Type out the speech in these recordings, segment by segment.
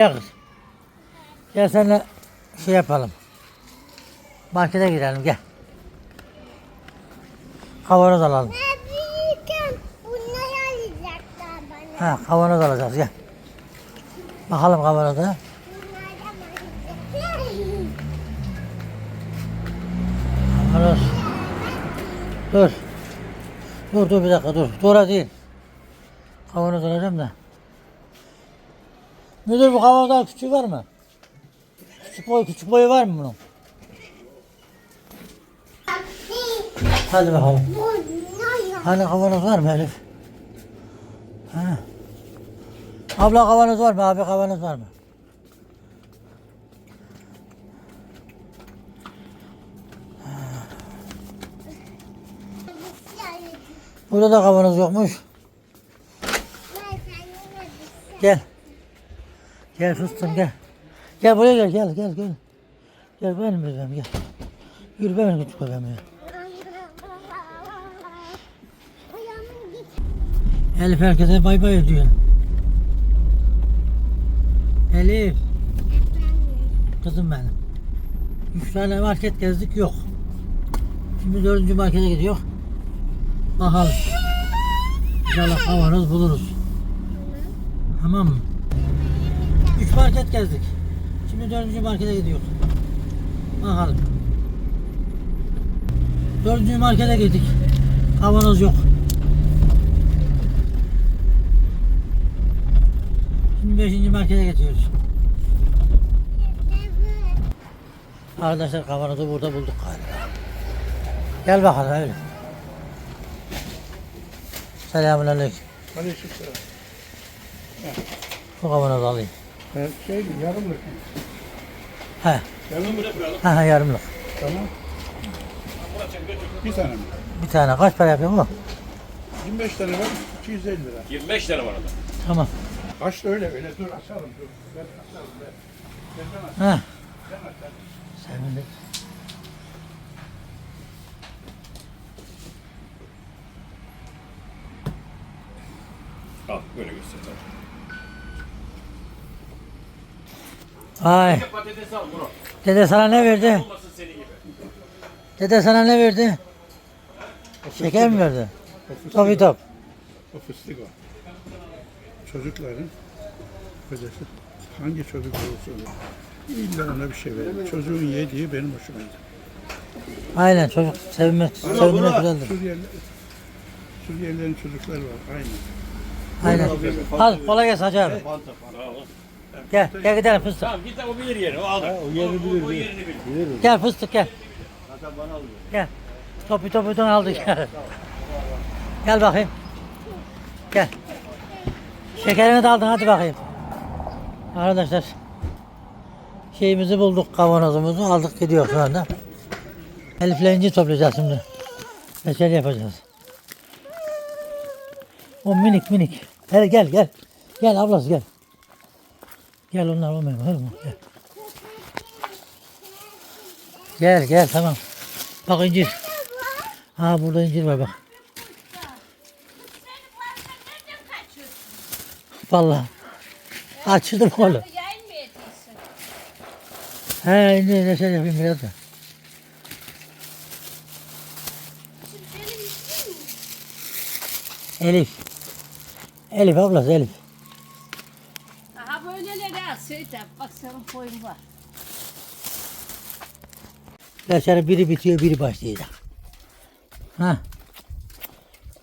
Gel kız. Gel seninle şey yapalım. Markete gidelim gel. Kavanoz alalım. Ben büyükken bunları alacaklar bana. Ha kavanoz alacağız gel. Bakalım kavanoza. Kavanoz. Dur. Dur dur bir dakika dur. Dur değil. Kavanoz alacağım da. Müdür bu kavanozdan küçük var mı? Küçük boy küçük boyu var mı bunun? Hadi bakalım. Hani kavanoz var mı Elif? Ha. Abla kavanoz var mı? Abi kavanoz var mı? Burada da kavanoz yokmuş. Gel. Gel fıstığım gel. Gel buraya gel gel gel gel. Gel benim bebeğim gel. Yürü benim küçük bebeğim ya. Elif herkese bay bay diyor. Elif kızım benim. Üç tane market gezdik yok. Şimdi dördüncü markete gidiyor. Bakalım. İnşallah kavanoz buluruz. Tamam mı? Üç market gezdik. Şimdi dördüncü markete gidiyor. Bakalım. Dördüncü markete gittik. Kavanoz yok. Şimdi beşinci markete gidiyoruz. Arkadaşlar kavanozu burada bulduk galiba. Gel bakalım öyle. Selamun aleyküm. Aleykümselam. Bu kavanozu alayım. Şey yarımlık. He. Yarım mı bırakalım? He he yarımlık. Tamam. Bir tane mi? Bir tane kaç para yapıyor bu? 25 tane var, 250 lira. 25 tane var orada. Tamam. Kaç da öyle öyle dur açalım dur. Ben açalım ben. Ben aç- He. açarım. Sevindik. Al böyle göster. Ay. Patates al bro. Dede sana ne verdi? Olmasın senin gibi. Dede sana ne verdi? Şeker mi verdi? Fıstık, top. o fıstık o. Çocukların kocası hangi çocuk olursa olur. İlla ona bir şey verir. Çocuğun yediği benim hoşuma gider. Aynen çocuk sevmek, sevmek güzeldir. Suriyeli, Suriyelilerin çocukları var aynı. Aynen. Hadi kolay gelsin hacı abi. Tamam. Gel, gel gidelim fıstık. Tamam git o bilir yerini o alır. o yerini bilir. O, yerini bilir. Gel fıstık gel. Gel. Topu topudan aldık. Gel. gel bakayım. Gel. Şekerini de aldın hadi bakayım. Arkadaşlar. Şeyimizi bulduk kavanozumuzu aldık gidiyor şu anda. Elif'le inci toplayacağız şimdi. Reçel yapacağız. O minik minik. Gel gel gel. Gel ablası gel. Gel onlar olmuyor. Gel. Gel gel tamam. Bak incir. Ha burada incir var bak. Vallahi. Açıldım oğlum. He incir ne şey yapayım biraz da. Elif. Elif ablası Elif. Abi. Bak senin koyun var. Reçeli biri bitiyor biri başlayacak. Ha.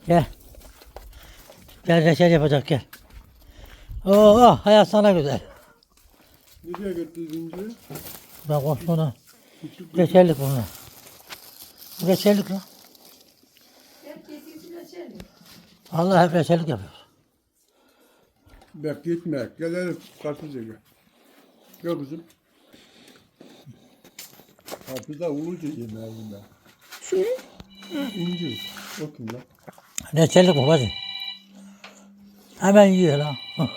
Gel. Gel reçel yapacak gel. Oo hayat sana güzel. Nereye götürdün inciri? Ben korkmadan. Reçellik bunlar. Bu reçellik lan. Allah hep reçellik yapıyor. Bak gitme. Gel Elif karpuz ye gel. Gel kızım. Karpuz da ulucu yemeğim ben. Şu incir. Bakın lan. Reçellik hadi. Hemen yiyor lan.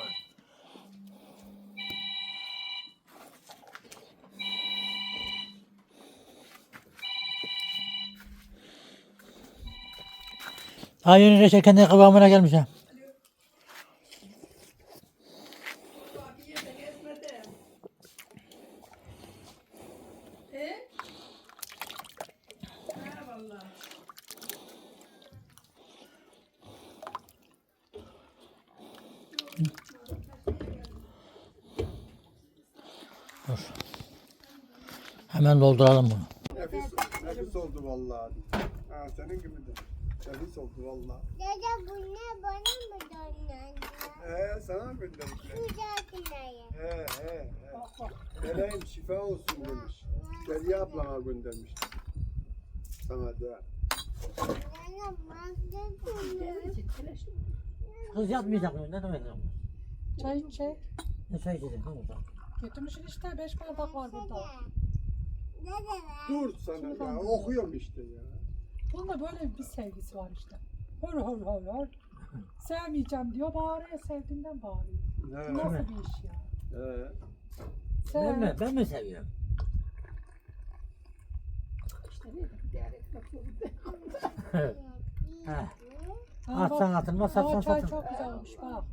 Ha yeni reçel kendi kıvamına gelmiş ha. Dur. Hemen dolduralım bunu. Nefis, nefis oldu vallahi. Ha, senin gibi de. Nefis oldu vallahi. Dede bu ne bana mı döndün? Ee, sana mı göndermişler? Güzelsinayım. He he he. Meleğim şifa olsun demiş. Derya ablana göndermiş. Sana da. Nana bunu. Kız yatmayacak mı? Ne demek? Çay içecek. Ne çay içecek? Ha burada. Getirmişsin işte beş bardak var burada. Dede ver. Dur sana ya. Okuyorum işte ya. Bunda böyle bir sevgisi var işte. Hor hor hor hor. Sevmeyeceğim diyor bağırıyor sevdiğinden bağırıyor. Bu He. nasıl bir iş ya? He. Ben Sev. mi? Ben mi seviyorum? Heh. Ha, bak, Atsan atılmaz, satsan O çay satılmaz. çok güzel olmuş bak.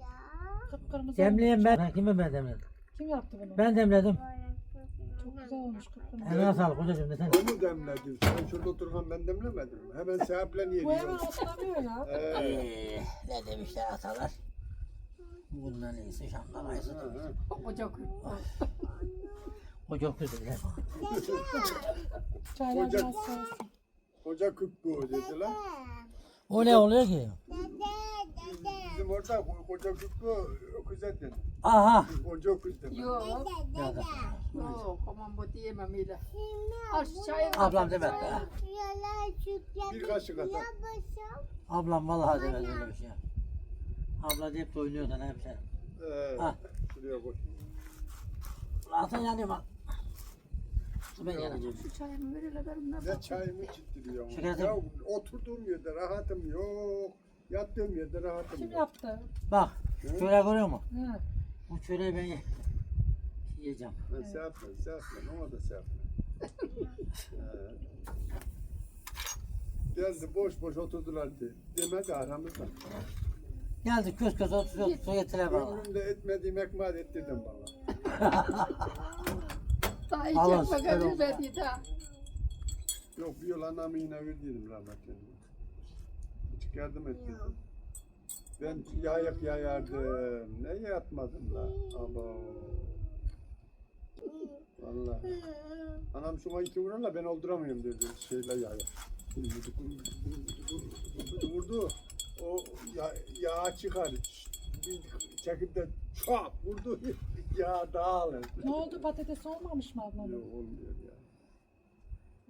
Kıpkırmızı Demleyen olmuş. ben. Kime ben demledim? Kim yaptı bunu? Ben demledim. Çok güzel olmuş kıpkırmızı. Eline sağlık hocacığım desene. O mu demledi? Sen şurada otururken ben demlemedim. Hemen seheple niye Bu hemen oturamıyor ya. Ee, ne demişler atalar? Bundan iyisi şandan ayısı. Ha, ha. O çok güzel. Çaylar Ocak- biraz soğusun. Koca küp bu dediler. O ne oluyor ki? Dede dede. Bizim orada ko- koca küp bu öküz dedi. Aha. Yok. Yok aman bu Al şu çayı. Ablam demedi be. Bir kaşık atar. Ablam vallahi demedi öyle bir şey. Abla deyip de oynuyor da ne yapacak? He. Ha. Şuraya koy. Zaten yanıyor bak. Ben yanacağım. Şu çayımı ver hele ben bundan Ne çayımı çittiriyor. Şeker Ya oturduğum yerde rahatım yok. Yattığım yerde rahatım Kim yok. yaptı? Bak. Çöreği görüyor musun? Hı. Bu çöreği ben ye- yiyeceğim. Ben şey yapma, şey yapma. Ona da şey yapma. He. Geldi boş boş oturdular diye. Demedi aramızda. Geldi köz köz oturuyor. Su getire bana. Ömrümde etmediğim ekmeği ettirdim bana. Daha Allah hiç yapma olsun. vermedi daha. Yok bir yıl anamı yine verdiydim rahmetli. Hiç yardım etmedim. Ben yayak yayardım. Ne yapmadım la? Abo. Vallahi. Anam şuna iki vururla ben olduramıyorum dedi şeyle yayak. Vurdu. O ya, yağ çıkar. Bir çekip de çap vurdu. Yağ dağılır. Ne oldu patates olmamış mı ablamın? Yok olmuyor ya.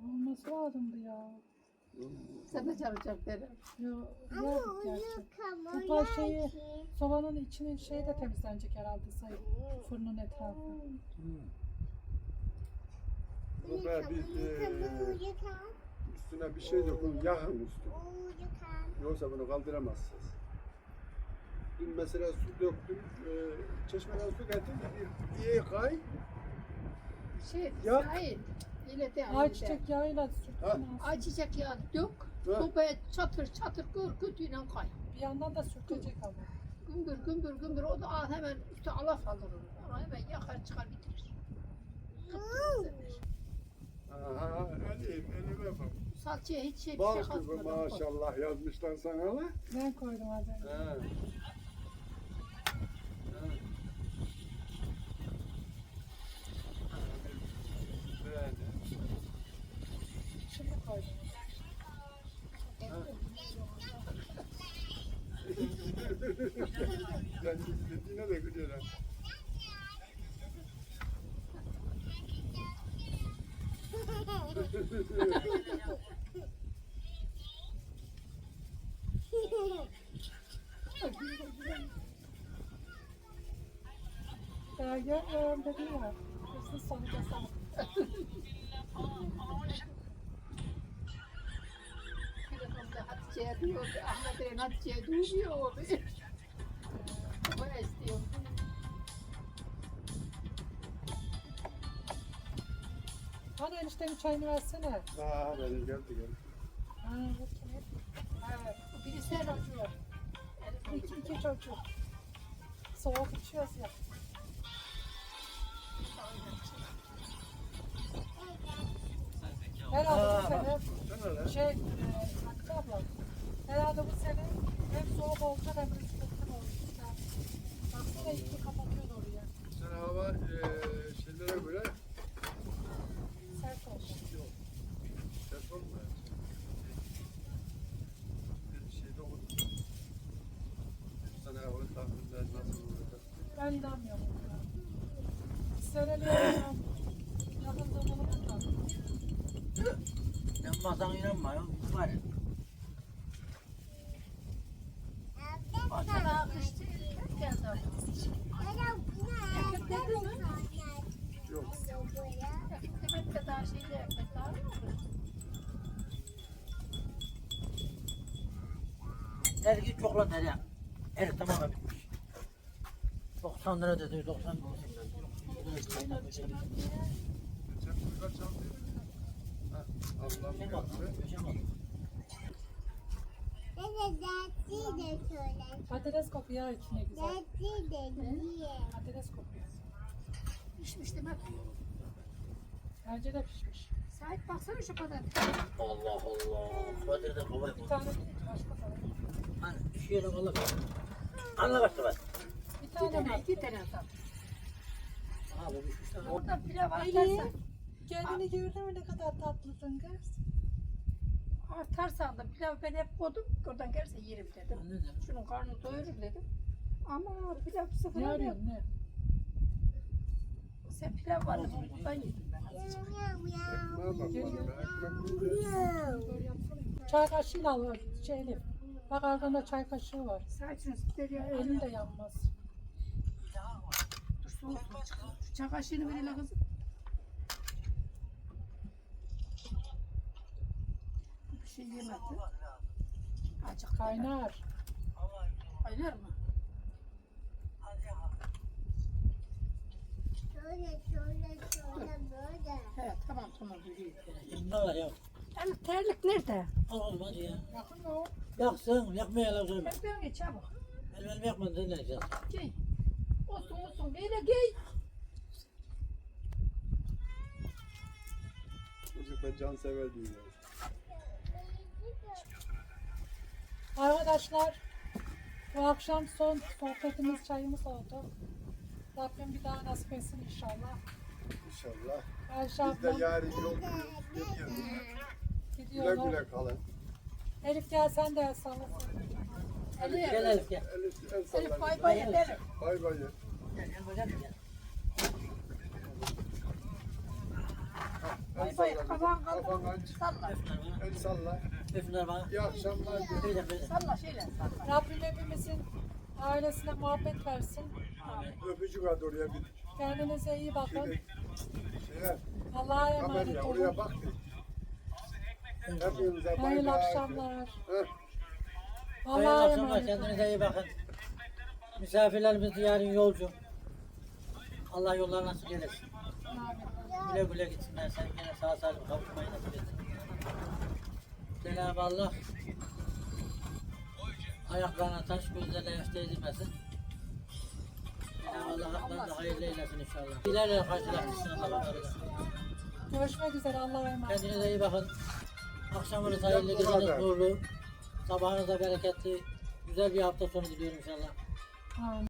Olması lazımdı ya. Sen de çalışacak derim. Yok, Ama yok gerçi. taş şeyi, sobanın içinin şeyi de temizlenecek herhalde sayı. Fırının etrafı. Bu be bir eee, üstüne bir şey dokun yakın üstü. Yoksa bunu kaldıramazsınız. Dün mesela su döktüm, e, çeşmeden su getirdim, bir iyi kay, Şey, Yok. hayır. İle de Ayçiçek yağıyla Ha. sürtün. Ayçiçek yağı dök. Ha. Sobaya çatır çatır gır götüyle kay. Bir yandan da sürtecek ama. Gümbür gümbür gümbür o da al hemen üstü alaf alır onu. Onu hemen yakar çıkar bitirir. Kıpkırmızıdır. aha, elim, elime bak. Salçaya hiç şey bir Bal şey gibi katmadan koy. maşallah yazmışlar sana la. Ben koydum az önce. He. Şimdi koydum. Ben dediğine de gülüyorum. Ya görmüyorum dedi ya. Hatice'ye diyor, Ahmet Eren Hatice'ye duyuyor o bir. O istiyor. Hadi eniştemin çayını versene. Ha, benim geldi geldi. Ha, bakayım. Evet. Biri sen atıyor. İki, iki çocuk. Soğuk içiyoruz ya. Herhalde bu sene şey, e da bu sene hem soğuk olacak hem rüzgarlı olacak. Baksana ipi kapatıyordu oraya. Sen hava e, şeylere göre sert olacak. Yok. Sert olmuyor. Şeyde oldu. Nasıl olacak? Ben inanmıyorum. Senelere yakın zamanı tutar. Sen bazen inanma ya. İtibar. Ergi çokla nereye? Erik tamamen bitmiş. 90 lira dedi, 90 lira. Geçen burada çaldıydı. Ha, Allah'ım Şey mi oldu? kahve. Şey mi oldu? Patates kokuyor içine güzel. Patates kokuyor. Pişmiş demek. Bence de pişmiş. Sahip baksana şu kadar. Allah Allah. Kadir de kovaya Bir tane başka tane. Hani bir şeyle Allah Allah başla bak. Bir tane tane, var. iki tane atalım. Aha bu pişmiş tamam. Orada pilav Ali, artarsan, kendini gördün mü ne kadar tatlısın kız? Artarsan da pilav ben hep koydum. Oradan gelirse yerim dedim. Ne? Şunun karnını doyurur dedim. Ama pilav sıfır Ne arıyor. arıyorsun ne? Sen pilav var mı? Buradan yedim ben. Yapsana. Çay kaşığıyla al şeyli. Bak arkanda çay kaşığı var. Saçını siktir ya. Elin de yanmaz. Dur soğuk kaşığını ver hele kızım. Şey yemedi. Acık Kaynar. Kaynar mı? He tamam tamam biliyorum. Ne var ya? Yani terlik nerede? Hadi ya. Yakın mı o? Yaksın, yakmayalım söyle. Ben geç çabuk. Benim elimi yakmadın, ne diyeceğiz? Giy. Olsun olsun böyle giy. Çocuklar can sever diyorlar. Arkadaşlar bu akşam son sohbetimiz çayımız oldu. Rabbim bir daha nasip etsin inşallah. İnşallah. Ayşe Biz de ablam yarın yol gidiyoruz. Güle gidiyorlar. güle kalın. Elif gel sen de el sallasın. Ali. Gel Elif gel. El, el Elif sallayın. bay bay ederim. Bay bay. Gel, gel, gel, gel. Bay bay. salla. Kafan kaldır. El salla. Öpünler bana. İyi akşamlar. Salla şeyle salla. Rabbim hepimizin ailesine muhabbet versin. Öpücük at oraya bir. Kendinize iyi bakın. Şeye, Allah'a emanet olun. oraya bak. bir. Hepinize bay bay. Hayırlı akşamlar. Allah'a emanet olun. kendinize iyi bakın. Misafirlerimiz yarın yolcu. Allah yollar nasip eylesin. Güle güle gitsinler, sen gene sağ salim kavuşmayı nasip etsin. Cenab-ı Allah ayaklarına taş, gözlerine yaş değdirmesin. Cenab-ı Allah haklarını da hayırlı eylesin inşallah. İlerle karşılaştırsın Allah onları da. Görüşmek üzere Allah'a emanet. Kendinize iyi bakın. Akşamınız hayırlı, geceniz nurlu. Sabahınız da bereketli. Güzel bir hafta sonu diliyorum inşallah. Amin.